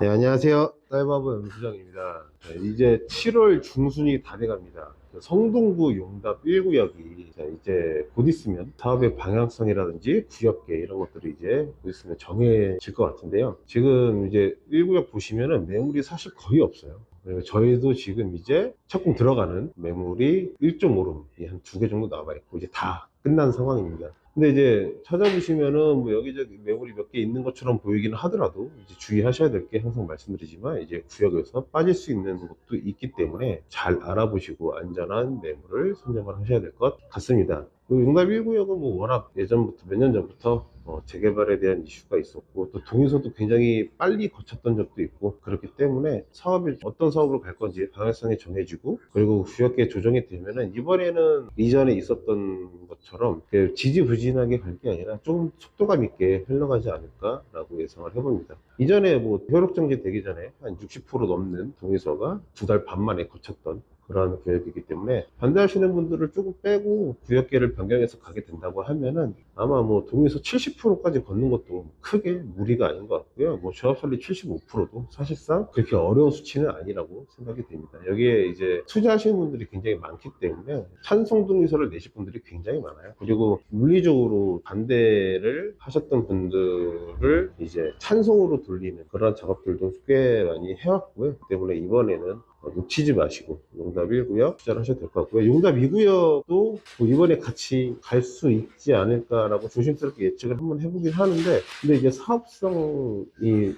네, 안녕하세요. 딸바보 연수장입니다. 네, 이제 7월 중순이 다 돼갑니다. 성동구 용답 1구역이 이제 곧 있으면 사업의 방향성이라든지 구역계 이런 것들이 이제 곧 있으면 정해질 것 같은데요. 지금 이제 1구역 보시면은 매물이 사실 거의 없어요. 저희도 지금 이제 착공 들어가는 매물이 1.5룸이 한 두 개 정도 남아 있고 이제 다 끝난 상황입니다. 근데 이제 찾아보시면은 뭐 여기저기 매물이 몇 개 있는 것처럼 보이기는 하더라도 이제 주의하셔야 될 게 항상 말씀드리지만 이제 구역에서 빠질 수 있는 것도 있기 때문에 잘 알아보시고 안전한 매물을 선점을 하셔야 될 것 같습니다. 그 용답 1구역은 뭐 워낙 예전부터 몇 년 전부터 어, 재개발에 대한 이슈가 있었고 또 동에서도 굉장히 빨리 거쳤던 적도 있고 그렇기 때문에 사업이 어떤 사업으로 갈 건지 방향성이 정해지고 그리고 구역계 조정이 되면은 이번에는 이전에 있었던 것처럼 그 지지부진하게 갈 게 아니라 좀 속도감 있게 흘러가지 않을까라고 예상을 해봅니다. 이전에 뭐 효력 정지 되기 전에 한 60% 넘는 동의서가 두 달 반 만에 거쳤던 그러한 구역이기 때문에 반대하시는 분들을 조금 빼고 구역계를 변경해서 가게 된다고 하면은 아마 뭐 동에서 70%까지 걷는 것도 크게 무리가 아닌 것 같고요. 뭐 조합설리 75%도 사실상 그렇게 어려운 수치는 아니라고 생각이 됩니다. 여기에 이제 투자하시는 분들이 굉장히 많기 때문에 찬성 동의서를 내실 분들이 굉장히 많아요. 그리고 물리적으로 반대를 하셨던 분들을 이제 찬성으로 돌리는 그런 작업들도 꽤 많이 해왔고요. 그 때문에 이번에는 어, 놓치지 마시고 용답 1구역 투자를 하셔도 될 것 같고요. 용답 2구역도 뭐 이번에 같이 갈 수 있지 않을까라고 조심스럽게 예측을 한번 해보긴 하는데 근데 이제 사업성이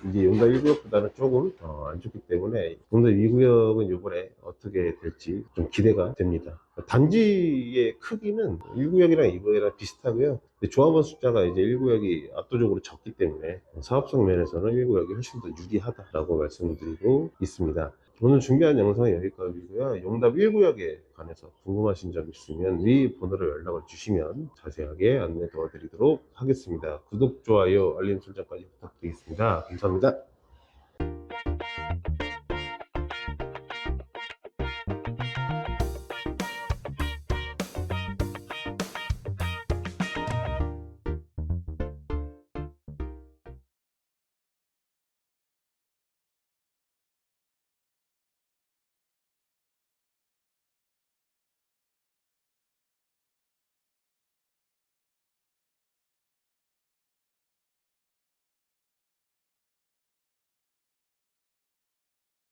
이제 용답 1구역보다는 조금 어, 안 좋기 때문에 용답 2구역은 이번에 어떻게 될지 좀 기대가 됩니다. 단지의 크기는 1구역이랑 2구역이랑 비슷하고요. 조합원 숫자가 이제 1구역이 압도적으로 적기 때문에 사업성 면에서는 1구역이 훨씬 더 유리하다라고 말씀드리고 있습니다. 오늘 준비한 영상은 여기까지고요. 용답 1구역에 관해서 궁금하신 점 있으면 위 번호로 연락을 주시면 자세하게 안내 도와드리도록 하겠습니다. 구독, 좋아요, 알림 설정까지 부탁드리겠습니다. 감사합니다.